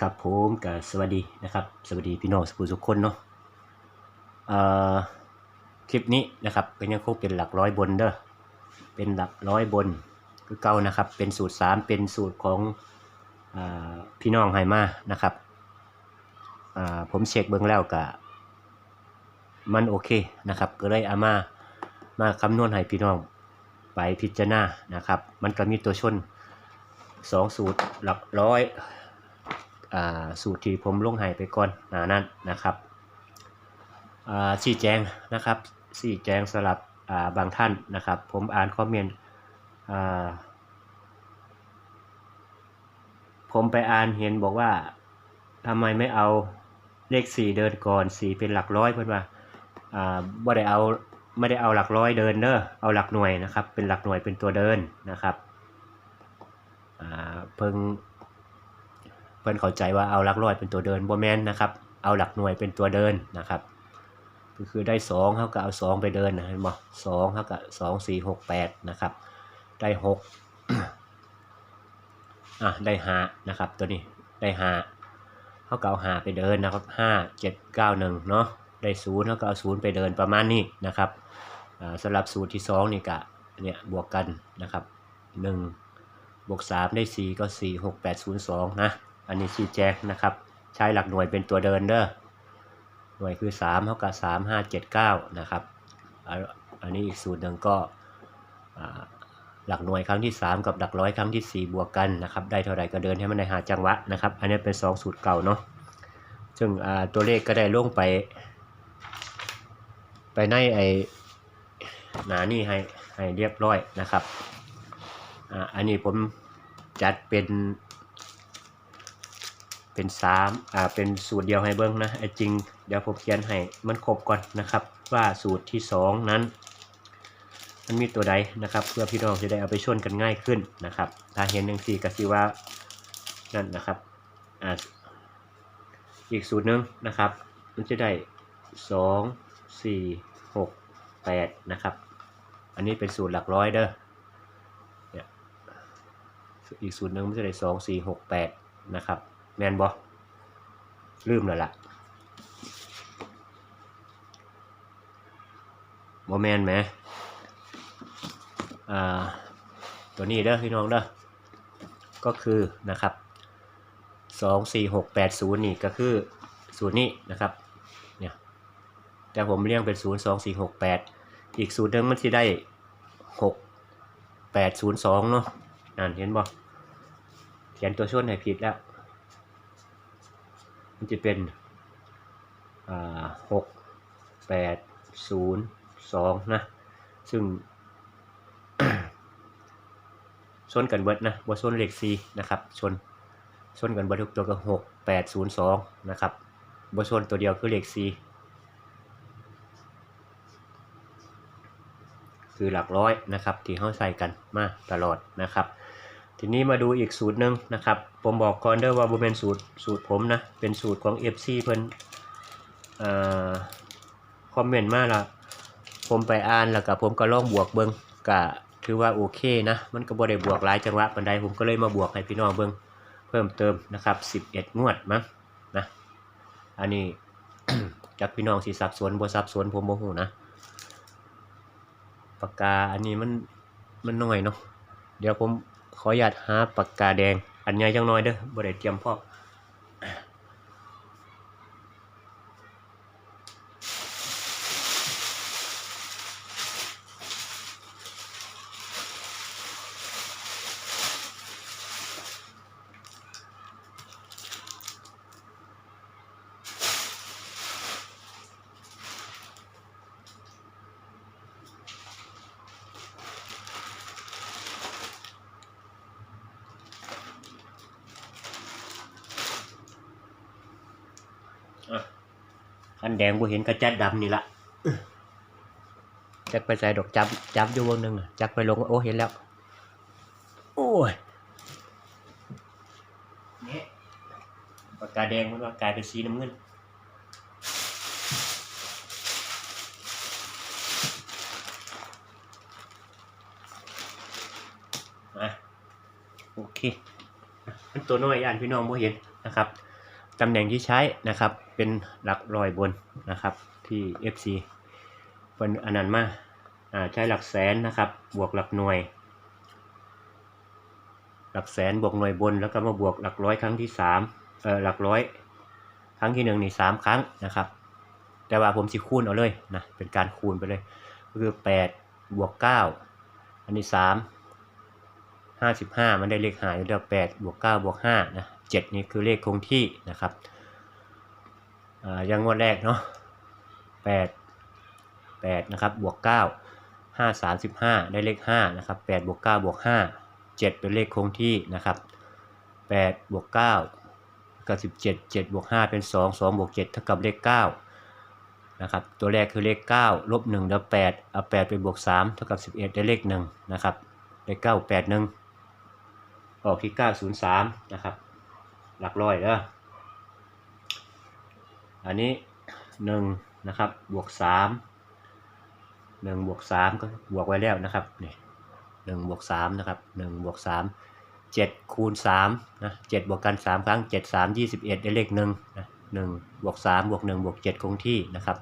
ครับผมกับสวัสดีนะครับ สวัสดีพี่น้องสุขุทุกคนเนาะเอ่อคลิปนี้นะครับเป็นยังคงเป็นหลักร้อยบนเด้อเป็นหลักร้อยบนคือเก่านะครับ เป็นสูตร 3 เป็นสูตรของอพี่น้องไฮมานะครับอ่าผมเช็คเบื้องแล้วกะมันโอเคนะครับ ก็เลยเอามามาคำนวณให้พี่น้องไปพิจารณานะครับ มันก็มีตัวชนสองสูตรหลักร้อย สูตรที่ผมลงให้ไปก่อนหนานั้นนะครับอ่าชี้แจงนะครับชี้แจงสำหรับาบางท่านนะครับ ผมอ่านคอมเมนต์ผมไปอ่านเห็นบอกว่าทำไมไม่เอาเลขสี่เดินก่อนสี่เป็นหลักร้อยเพื่อนว่าไม่ได้เอาไม่ได้เอาหลักร้อยเดินเด้อเอาหลักหน่วยนะครับ เป็นหลักหน่วยเป็นตัวเดินนะครับเพิ่ง เพิ่อนเข้าใจว่าเอาหลักร้อยเป็นตัวเดินบ่แมนนะครับ เอาหลักหน่วยเป็นตัวเดินนะครับ ก็คือได้สองเท่ากับเอาสองไปเดินนะเห็นบ่สองเท่ากับสองสี่หกแปดนะครับ ได้หกอะได้ห้านะครับตัวนี้ได้ห้าเท่ากับเอาห้าไปเดินนะครับห้าเจ็ดเก้าหนึ่งเนาะได้ศูนย์เท่ากับเอาศูนย์ไปเดินประมาณนี้นะครับอ่าสำหรับสูตรที่สองนี่กะเนี่ยบวกกันนะครับหนึ่งบวก3ได้4ก็4 6 8 0 2นะ อันนี้ชี้แจงนะครับ ใช้หลักหน่วยเป็นตัวเดินเด้อหน่วยคือ3เท่ากับ3 5 7 9นะครับอันนี้อีกสูตรหนึ่งก็หลักหน่วยครั้งที่ 3 กับหลักร้อยครั้งที่ 4 บวกกันนะครับได้เท่าไหร่ก็เดินให้มันได้หาจังหวะนะครับ อันนี้เป็น 2 สูตรเก่าเนาะซึ่งตัวเลขก็ได้ล่วงไป ไปในไอหนานี่ให้ให้เรียบร้อยนะครับอันนี้ผมจัดเป็น เป็นสามอ่าเป็นสูตรเดียวให้เบิ้งนะไอ้จริงเดี๋ยวผมเขียนให้มันครบก่อนนะครับ ว่าสูตรที่สองนั้น มันมีตัวใดนะครับ เพื่อพี่น้องจะได้เอาไปชนกันง่ายขึ้นนะครับ ถ้าเห็นหนึ่งสี่กสิว่านั่นนะครับอ่าอีกสูตรหนึ่งนะครับ มันจะได้สองสี่หกแปดนะครับ อันนี้เป็นสูตรหลักร้อยเด้ออีกสูตรหนึ่งมันจะได้สองสี่หกแปดนะครับ แมนบอลืมแล้วล่ะบอแมนไหมอ่าตัวนี้เด้อพี่น้องเด้อก็คือนะครับสองสี่หกแปดศูนย์นี่ก็คือสูตรนี้นะครับเนี่ยแต่ผมเรียงเป็นศูนย์สองสี่หกแปดอีกสูตรหนึ่งมันจะได้หกแปดศูนย์สองเนาะนั่นเห็นบ่เขียนตัวช่วยให้ผิดแล้ว มันจะเป็นหกแปดศูนย์สองนะ ซึ่งชนกันเบิดนะบ่ชนเลขสี่นะครับชนชนกันเบิดทุกตัวก็หกแปดศูนย์สองนะครับบ่ชนตัวเดียวคือเลขสี่คือหลักร้อยนะครับ ที่เขาใส่กันมาตลอดนะครับ ทีนี้มาดูอีกสูตรหนึ่งนะครับ ผมบอกก่อนเด้อว่าบ่เป็นสูตรสูตรผมนะ เป็นสูตรของ FC เพิ่นอคอมเมนต์มาล้วผมไปอ่านแล้วก็ผมก็ลองบวกเบิงก็ถือว่าโอเคนะ มันก็บ่ได้บวกหลายจังหวะปานใดผมก็เลยมาบวกให้พี่น้องเบิงเพิ่มเติมนะครับ 11 งวดมั้งนะ อันนี้จากพี่น้องสิสับสวนบ่สับสวนผมบ่ฮู้นะปากกาอันนี้มันมันน้อยเนาะเดี๋ยวผม ขออนุญาตหาปากกาแดง อันใหญ่จังน้อยเด้อบ่ได้เตรียมพร้อม คันแดงบ่เห็นกระจัดดำนี่ละจักไปใส่ดอกจับจับอยู่วงหนึงอะจักไปลงโอ้เห็นแล้ว โอ้ยเนี่ยปากกาแดงมันว่ากลายเป็นสีน้ำเงินมาโอเค มันตัวน้อยอ่านพี่น้องบ่เห็นนะครับ ตำแหน่งที่ใช้นะครับ เป็นหลักร้อยบนนะครับที่ FC เป็นอันนั้นมาอ่าใช้หลักแสนนะครับ บวกหลักหน่วย หลักแสนบวกหน่วยบน แล้วก็มาบวกหลักร้อยครั้งที่สามเออหลักร้อยครั้งที่หนึ่งนี่สามครั้งนะครับ แต่ว่าผมสิคูณเอาเลยนะเป็นการคูณไปเลยก็คือแปดบวกเก้าอันนี้สามห้าสิบห้ามันได้เลขหายอยู่แล้วแปดบวกเก้าบวกห้านะ เจ็ดนี่คือเลขคงที่นะครับยังงวดแรกเนาะแปดแปดนะครับบวกเก้าห้าสามสิบห้าได้เลขห้านะครับแปดบวกเก้าบวกห้าเจ็ดเป็นเลขคงที่นะครับแปดบวกเก้ากับสิบเจ็ดเจ็ดบวกห้าเป็นสองสองบวกเจ็ดเท่ากับเลขเก้านะครับตัวแรกคือเลข9ลบ1แล้ว8เอา8ไปบวก3เท่ากับ 11 ได้เลข1นะครับเลข9 8 1ออกที่ 903 นะครับ หลักร้อยเด้ออันนี้1นะครับ บวก3 1บวก3ก็บวกไว้แล้วนะครับนี่1บวก3นะครับ1บวก3 7คูณ3นะ7บวกกัน3ครั้ง7 3 21ได้เลข1นะหนึ่งบวกสามบวกหนึ่งบวกเจ็ดคงที่นะครับ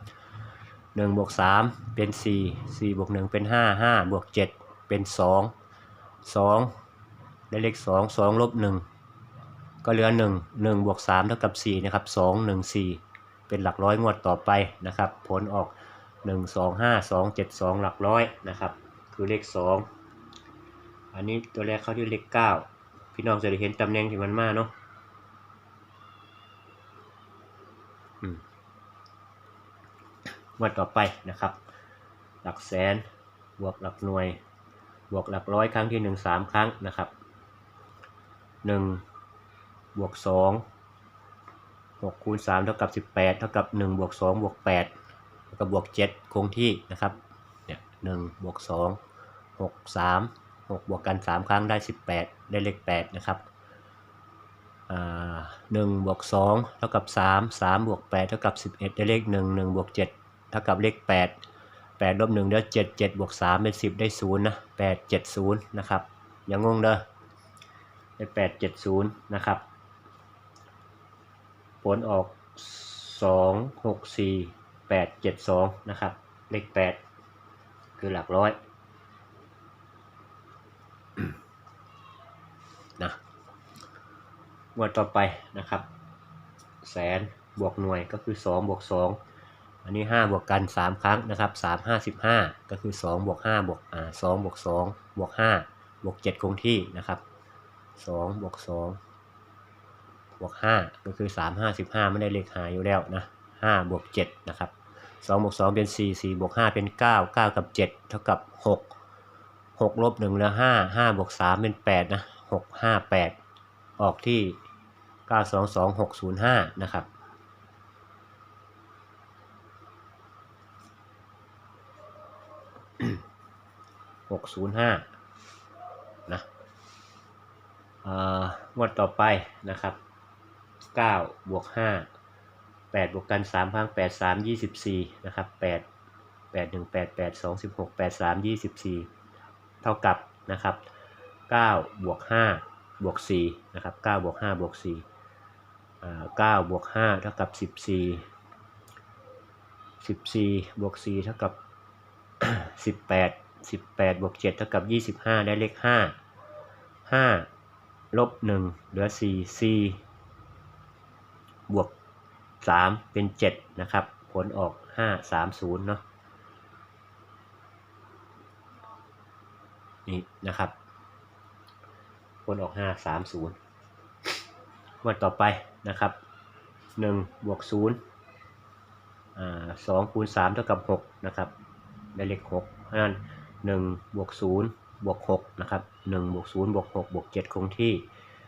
หนึ่งบวกสามเป็นสี่สี่บวกหนึ่งเป็นห้าห้าบวกเจ็ดเป็นสองสองได้เลขสองสองลบหนึ่ง ก็เหลือหนึ่งหนึ่งบวกสามเท่ากับสี่นะครับสองหนึ่งสี่เป็นหลักร้อยงวดต่อไปนะครับ ผลออกหนึ่งสองห้าสองเจ็ดสองหลักร้อยนะครับ คือเลขสองอันนี้ตัวแรกเข้าที่เลขเก้าพี่น้องจะได้เห็นตำแหน่งที่มันมาเนาะอืมงวดต่อไปนะครับ หลักแสนบวกหลักหน่วย บวกหลักร้อยครั้งที่หนึ่งสามครั้งนะครับหนึ่ง บวกสองหกคูณสามเท่ากับสิบแปดเท่ากับหนึ่งบวกสองบวกแปดแล้วก็บวกเจ็ดคงที่นะครับ เนี่ยหนึ่งบวกสองหกสามหกบวกกันสามครั้งได้สิบแปดได้เลขแปดนะครับหนึ่งบวกสองเท่ากับสามสามบวกแปดเท่ากับสิบเอ็ดได้เลขหนึ่งหนึ่งบวกเจ็ดเท่ากับเลขแปดแปดลบหนึ่งได้เจ็ดเจ็ดบวกสามเป็นสิบได้ศูนย์นะแปดเจ็ดศูนย์นะครับ อย่างงงเด้อได้แปดเจ็ดศูนย์นะครับ ผลออกสองหกสี่แปดเจ็ดสองนะครับ เลขแปดคือหลักร้อยนะงวดต่อไปนะครับ แสนบวกหน่วยก็คือ 2 บวก 2 อันนี้ 5 บวกกัน 3 ครั้งนะครับ 3 55 ก็คือ 2 บวก 5 บวกอ่า2บวก 2 บวก 5 บวก 7 คงที่นะครับ 2 บวก 2 บวก5ก็คือ 3 5 15 ไม่ได้เลขหายอยู่แล้วนะ5บวก7นะครับ2บวก2เป็น 4 4บวก5เป็น 9 9 กับ 7 เท่ากับ 6 6ลบ1เหลือ5 5บวก3เป็น8นะ6 5 8 ออกที่ 922605 นะครับ605นะงวดต่อไปนะครับ 9บวก5 8บวกกัน 3 ครั้ง 8 3 24 นะครับ 8 8 1 8 8 2 16 8 3 24 เท่ากับนะครับ9บวก5บวก4นะครับ9บวก5บวก4อ่า9บวก5เท่ากับ 14 14บวก4เท่ากับ 18 18บวก7เท่ากับ 25 ได้เลข 5 5ลบ1เหลือ4 4 บวก 3 เป็น 7 นะครับ ผลออก 5 3 0 เนาะนี่นะครับ ผลออก 5 3 0วันต่อไปนะครับ1บวก0อ่า2คูณ3เท่ากับ 6 นะครับ ได้เลข6นั่น1บวก0บวก6นะครับ1บวก0บวก6บวก7คงที่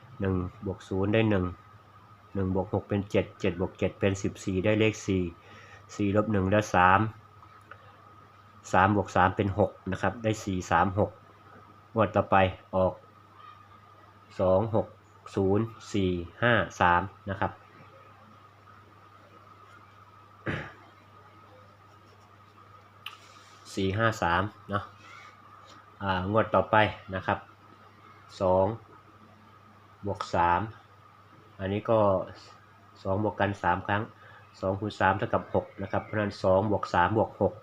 1บวก0ได้ 1 1บวก6เป็น 7 7บวก7เป็น 14 ได้เลข 4 4ลบ1ได้ 3 3บวก3เป็น 6 นะครับ ได้ 4 3 6งวดต่อไปออก 2 6 0 4 5 3 นะครับ สี่ห้าสามเนาะงวดต่อไปนะครับสองบวกสาม อันนี้ก็สองบวกกันสามครั้งสองคูณสามเท่ากับหกนะครับ เพราะนั้นสองบวกสามบวกหก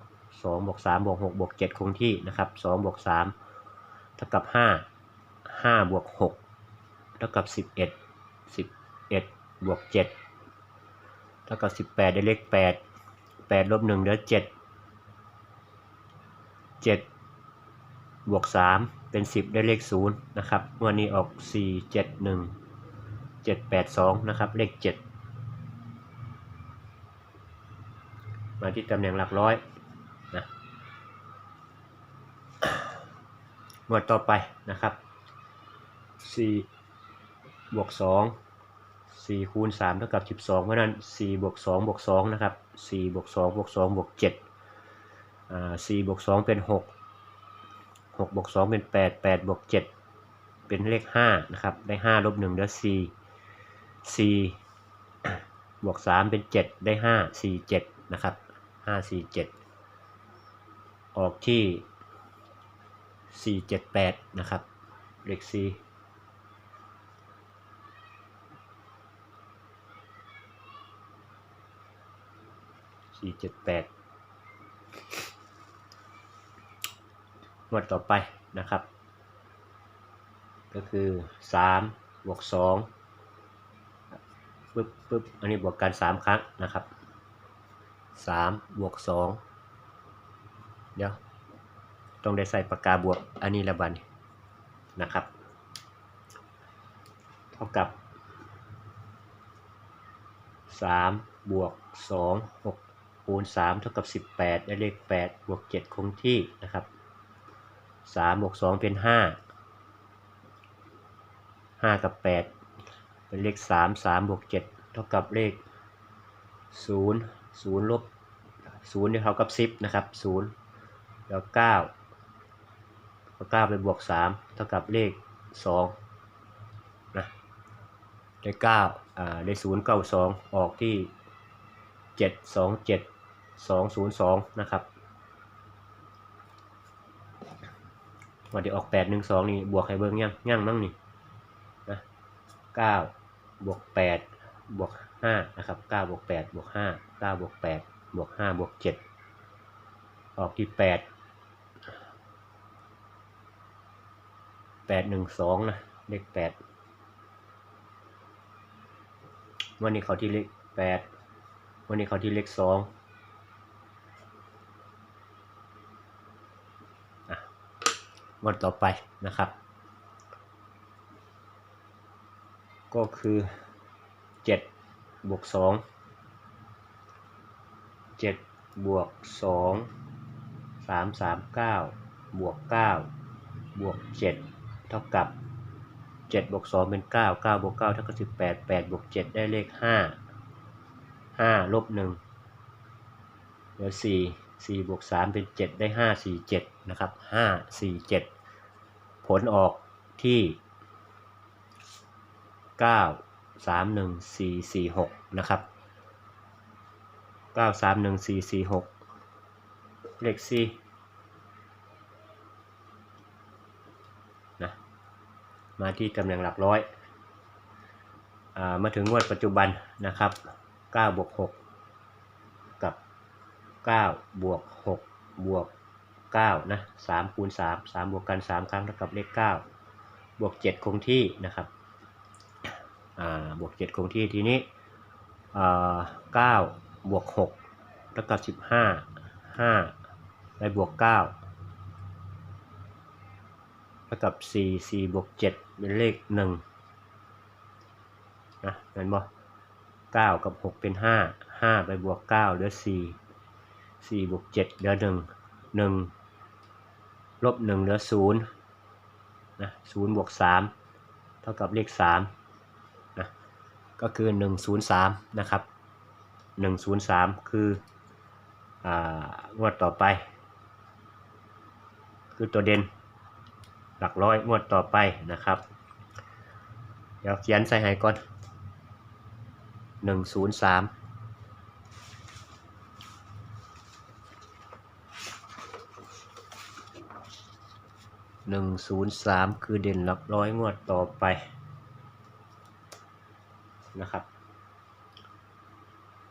สองบวกสามบวกหกบวกเจ็ดคงที่นะครับสองบวกสามเท่ากับห้าห้าบวกหกเท่ากับสิบเอ็ดสิบเอ็ดบวกเจ็ดเท่ากับสิบแปดได้เลขแปดแปดลบหนึ่งเหลือเจ็ดเจ็ดบวกสามเป็นสิบได้เลขศูนย์นะครับวันนี้ออกสี่เจ็ ดหนึ่งเจ็ดแปดสองนะครับ เลขเจ็ดมาที่ตำแหน่งหลักร้อยนะงวดต่อไปนะครับสี่บวกสองสี่คูณสามเท่ากับสิบสองเพราะนั้นสี่บวกสองบวกสองนะครับสี่บวกสองบวกสองบวกเจ็ดอ่าสี่บวกสองเป็นหกหกบวกสองเป็นแปดแปดบวกเจ็ดเป็นเลขห้านะครับ ได้ห้าลบหนึ่งได้สี่ สี่บวกสามเป็นเจ็ดได้ห้าสี่เจ็ดนะครับห้าสี่เจ็ดออกที่สี่เจ็ดแปดนะครับ เลขสี่สี่เจ็ดแปดงวดต่อไปนะครับ ก็คือสามบวกสอง ปึ๊บปึ๊บอันนี้บวกกันสามครั้งนะครับสามบวกสองเดี๋ยวต้องได้ใส่ปากกาบวกอันนี้ละบันนะครับ เท่ากับสามบวกสองหกคูณ3เท่ากับ18ได้เลข8บวก7คงที่นะครับ3บวก2เป็น5 5กับ8 เป็นเลข 3 3บวก7เท่ากับเลข 0 0ลบ0เนี่ยเท่ากับ 10 นะครับ 0 แล้ว9เอา9ไปบวก 3 เท่ากับเลข2นะได้9อ่าได้0 9 2 ออกที่เจ็ดสองเจ็ดสองศูนย์สองนะครับวันที่ออกแปดหนึ่งสองนี่ บวกให้เบิ้งยังยังมั่งนี่นะเก้า บวกแปดบวกห้านะครับเก้าบวกแปดบวกห้าเก้าบวกแปดบวกห้าบวกเจ็ดออกที่แปดแปดหนึ่งสองนะเลขแปดวันนี้เขาที่เลขแปดวันนี้เขาที่เลขสองอะวันต่อไปนะครับ ก็คือเจ็ดบวกสองเจ็ดบวกสองสามสามเก้าบวกเก้าบวกเจ็ดเท่ากับเจ็ดบวกสองเป็นเก้าเก้าบวกเก้าเท่ากับสิบแปดแปดบวกเจ็ดได้เลขห้าห้าลบหนึ่งเหลือสี่สี่บวกสามเป็นเจ็ดได้ห้าสี่เจ็ดนะครับห้าสี่เจ็ดผลออกที่ เก้าสามหนึ่งสี่สี่หกนะครับเก้าสามหนึ่งสี่สี่หกเลขสี่นะมาที่ตำแหน่งหลักร้อยอ่ามาถึงงวดปัจจุบันนะครับ9บวก6กับ9บวก6บวก9นะ3คูณ3 3บวกกัน 3 ครั้งเท่ากับเลข9บวก 7 คงที่นะครับ บวก 7 คงที่ทีนี้อ่า9บวก6เท่ากับ15 5ไปบวก9เท่ากับ 4 4 บวก 7 เป็นเลข 1 นะเห็นบ่เก้ากับหกเป็นห้าห้าไปบวกเก้าเหลือสี่สี่บวกเจ็ดเหลือหนึ่งหนึ่งลบหนึ่งเหลือศูนย์นะศูนย์บวกสามเท่ากับเลขสาม ก็คือหนึ่งศูนย์สามนะครับหนึ่งศูนย์สามคืออ่างวดต่อไป คือตัวเด่นหลักร้อยงวดต่อไปนะครับ เดี๋ยวเขียนใส่ให้ก่อนหนึ่งศูนย์สามหนึ่งศูนย์สามคือเด่นหลักร้อยงวดต่อไป นะครับ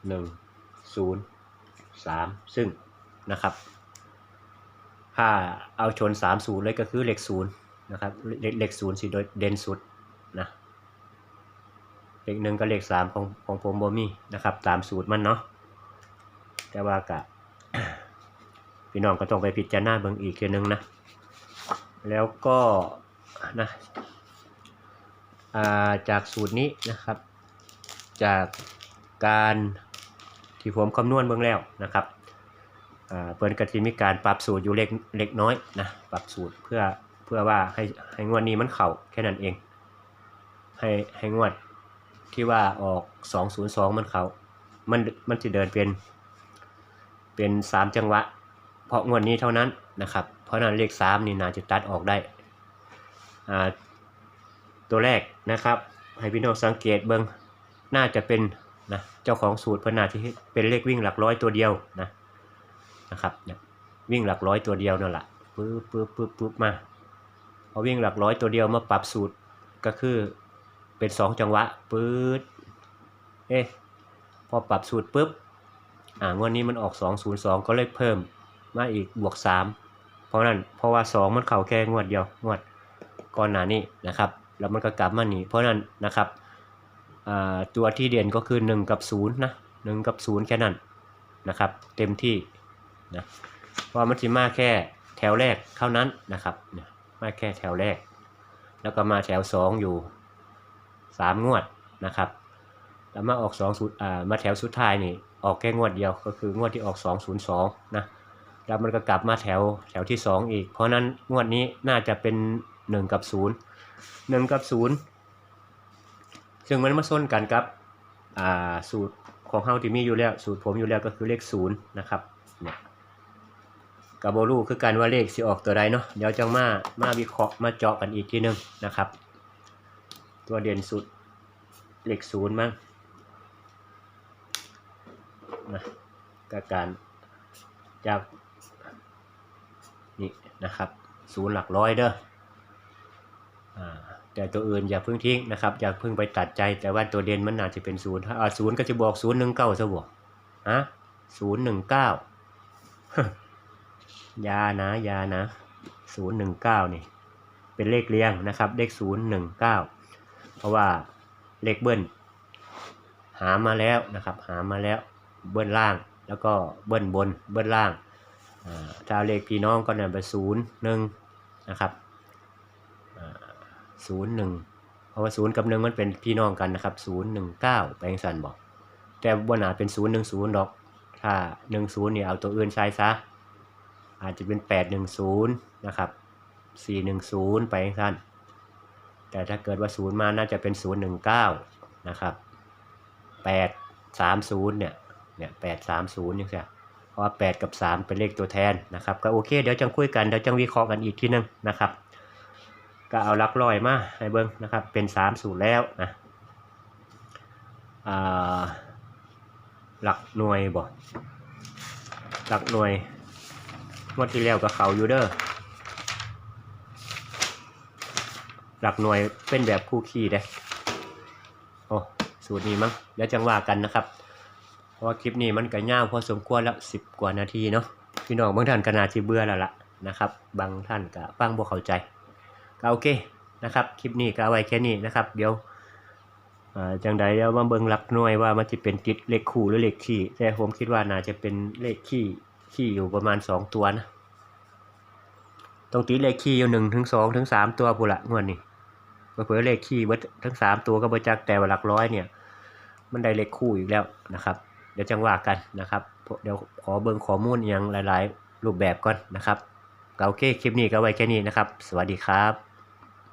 หนึ่งศูนย์สามซึ่งนะครับ ถ้าเอาชนสามศูนย์เลยก็คือเลขศูนย์นะครับเลขเลขศูนย์สิโดยเด่นสุดนะเลขหนึ่งกับเลขสามของของผมบ่มีนะครับตามสูตรมันเนาะแต่ว่ากะพี่น้องก็ต้องไปพิจารณาเบิ่งอีกทีนึงนะ แล้วก็นะาจากสูตรนี้นะครับ จากการที่ผมคำนวณเบื้องแล้วนะครับอ่าเปิ้นก็สิมีการปรับสูตรอยู่เล็กเล็กน้อยนะปรับสูตรเพื่อเพื่อว่าให้ให้งวดนี้มันเข้าแค่นั้นเอง ให้ให้งวดที่ว่าออก 202 มันเข้ามันมันจะเดินเป็น เป็น 3 จังหวะ เพราะงวดนี้เท่านั้นนะครับ เพราะนั้นเลข 3 นี่น่าจะตัดออกได้ ตัวแรกนะครับ ให้พี่น้องสังเกตเบิ่ง น่าจะเป็นนะเจ้าของสูตรพนาที่เป็นเลขวิ่งหลักร้อยตัวเดียวนะนะครับเนี่ยวิ่งหลักร้อยตัวเดียวนั่นแหละปึ๊บปึ๊บปึ๊บปึ๊บมาพอวิ่งหลักร้อยตัวเดียวมาปรับสูตรก็คือเป็นสองจังหวะปึ๊ดเอ๊ะพอปรับสูตรปุ๊บอ่างวดนี้มันออก 202 ก็เลยเพิ่มมาอีกบวก 3 เพราะนั้นเพราะว่า 2 มันเข่าแค่งวดเดียวงวดก่อนหน้านี้นะครับ แล้วมันก็กลับมานี่เพราะนั้นนะครับ ตัวที่เด่นก็คือ 1 กับ0นะ1กับ 0 แค่นั้นนะครับ เต็มที่นะเพราะมันจะมาแค่แถวแรกเท่านั้นนะครับเนี่ยมาแค่แถวแรก แล้วก็มาแถว 2 อยู่ 3 งวดนะครับแล้วมาออก2 0อ่ามาแถวสุดท้ายนี่ออกแค่งวดเดียวก็คืองวดที่ออก 202นะแล้วมันก็กลับมาแถวแถวที่ 2 อีก เพราะนั้นงวดนี้น่าจะเป็น 1 กับ 0 1 กับ 0 ซึ่งมันมาส้นกันกับสูตรของเฮาที่มีอยู่แล้วสูตรผมอยู่แล้วก็คือเลขศูนย์นะครับเนี่ยกับโบลูคือการว่าเลขสิออกตัวใดเนาะเดี๋ยวจังมามาวิเคราะห์มาเจาะกันอีกทีหนึงนะครับ ตัวเด่นสุดเลขศูนย์มั้งนะกการจากนี่นะครับศูนย์หลักร้อยเด้ออ่าแต่ตัวอื่นอย่าเพิ่งทิ้งนะครับอย่าเพิ่งไปตัดใจแต่ว่าตัวเด่นมันน่าจจะเป็นศูนย์ถ้าศูนย์ก็จะบอกศูนย์หนึ่งเก้าซะบอกฮะศูนย์หนึ่งเก้ายานะยานะศูนย์หนึ่งเก้านี่เป็นเลขเรียงนะครับเลขศูนย์หนึ่งเก้าเพราะว่าเลขเบิ้ลหามาแล้วนะครับหามาแล้วเบิ้ลล่างแล้วก็เบิ้ลบนเบิ้ลล่างถ้าเลขพี่น้องก็เนี่ยไปศูนย์หนึ่งนะครับ ศูนย์หนึ่งเพราะว่าศูนย์กับหนึ่งมันเป็นพี่น้องกันนะครับศูนย์หนึ่งเก้าแปลงสันบอก แต่บนอาเป็นศูนย์หนึ่งศูนย์ดอก ถ้าหนึ่งศูนย์เนี่ยเอาตัวอื่นใช้ซะ อาจจะเป็นแปดหนึ่งศูนย์นะครับสี่หนึ่งศูนย์ไปสั้นแต่ถ้าเกิดว่าศูนย์มาน่าจะเป็นศูนย์หนึ่งเก้านะครับแปดสามศูนย์เนี่ย เนี่ยแปดสามศูนย์นี่ใช่เพราะว่าแปดกับสามเป็นเลขตัวแทนนะครับ ก็โอเค เดี๋ยวจังคุยกัน เดี๋ยวจังวิเคราะห์กันอีกทีหนึงนะครับ ก็เอาลักร้อยมาให้เบิ้งนะครับเป็นสามสูตรแล้วนะอ่าหลักหน่วยบ่หลักหน่วยงวดที่แล้วกับเขาอยู่เด้อหลักหน่วยเป็นแบบคู่คีเด้โอ้สูตรนี้มั้งเดี๋ยวจังว่ากันนะครับ เพราะว่าคลิปนี้มันก็ยาวพอสมควรแล้วสิบกว่านาทีเนาะพี่น้องบางท่านก็น่าจะเบื่อแล้วล่ะนะครับ บางท่านก็ฟังบ่เข้าใจ ก็โอเคนะครับคลิปนี้ก็เอาไว้แค่นี้นะครับ เดี๋ยวจังใดเดี๋ยวมาเบิ่งหลักหน่วยว่ามันจะเป็นติดเลขคู่หรือเลขขี้แต่ผมคิดว่าน่าจะเป็นเลขขี้ขี้อยู่ประมาณสองตัวนะต้องติดเลขขี้อยู่หนึ่งถึงสองถึงสามตัวพูละงวดนี้เผื่อเลขขี้เบิดทั้งสามตัวก็บ่จักแต่ว่าหลักร้อยเนี่ย มันได้เลขคู่อีกแล้วนะครับ เดี๋ยวจังว่ากันนะครับ เดี๋ยวขอเบิ่งข้อมูลอย่างหลาย ๆ รูปแบบก่อนนะครับโอเคคลิปนี้ก็ไว้แค่นี้นะครับ สวัสดีครับ